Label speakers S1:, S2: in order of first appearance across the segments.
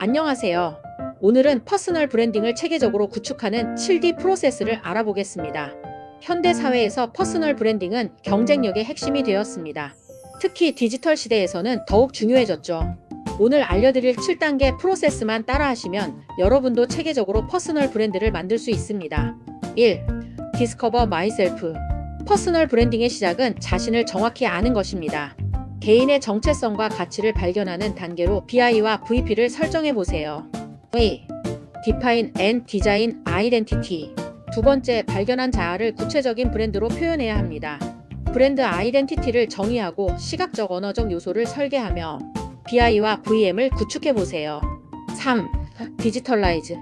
S1: 안녕하세요. 오늘은 퍼스널 브랜딩을 체계적으로 구축하는 7D 프로세스를 알아보겠습니다. 현대 사회에서 퍼스널 브랜딩은 경쟁력의 핵심이 되었습니다. 특히 디지털 시대에서는 더욱 중요해졌죠. 오늘 알려드릴 7단계 프로세스만 따라하시면 여러분도 체계적으로 퍼스널 브랜드를 만들 수 있습니다. 1. 디스커버 마이셀프. 퍼스널 브랜딩의 시작은 자신을 정확히 아는 것입니다. 개인의 정체성과 가치를 발견하는 단계로 BI와 VP를 설정해 보세요. A. Define and Design Identity. 두 번째, 발견한 자아를 구체적인 브랜드로 표현해야 합니다. 브랜드 아이덴티티를 정의하고 시각적 언어적 요소를 설계하며 BI와 VM을 구축해 보세요. 3. 디지털라이즈.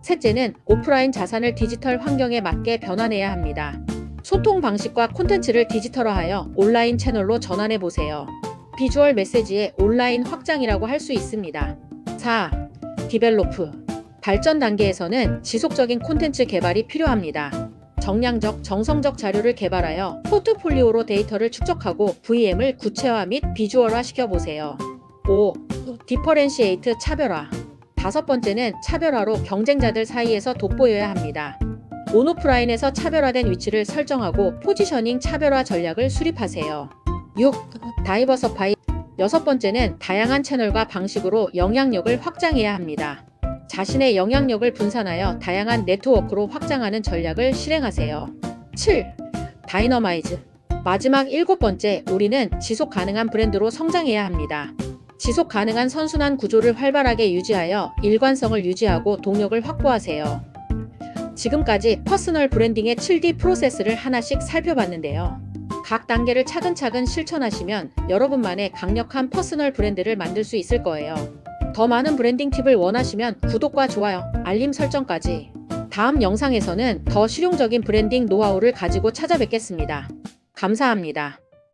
S1: 셋째는 오프라인 자산을 디지털 환경에 맞게 변환해야 합니다. 소통 방식과 콘텐츠를 디지털화하여 온라인 채널로 전환해 보세요. 비주얼 메시지의 온라인 확장이라고 할 수 있습니다. 4. 디벨로프. 발전 단계에서는 지속적인 콘텐츠 개발이 필요합니다. 정량적, 정성적 자료를 개발하여 포트폴리오로 데이터를 축적하고 VM을 구체화 및 비주얼화 시켜보세요. 5. 디퍼렌시에이트 차별화. 다섯 번째는 차별화로 경쟁자들 사이에서 돋보여야 합니다. 온오프라인에서 차별화된 위치를 설정하고 포지셔닝 차별화 전략을 수립하세요. 6. 다이버서파이. 여섯 번째는 다양한 채널과 방식으로 영향력을 확장해야 합니다. 자신의 영향력을 분산하여 다양한 네트워크로 확장하는 전략을 실행하세요. 7. 다이너마이즈. 마지막 일곱 번째, 우리는 지속 가능한 브랜드로 성장해야 합니다. 지속 가능한 선순환 구조를 활발하게 유지하여 일관성을 유지하고 동력을 확보하세요. 지금까지 퍼스널 브랜딩의 7D 프로세스를 하나씩 살펴봤는데요. 각 단계를 차근차근 실천하시면 여러분만의 강력한 퍼스널 브랜드를 만들 수 있을 거예요. 더 많은 브랜딩 팁을 원하시면 구독과 좋아요, 알림 설정까지. 다음 영상에서는 더 실용적인 브랜딩 노하우를 가지고 찾아뵙겠습니다. 감사합니다.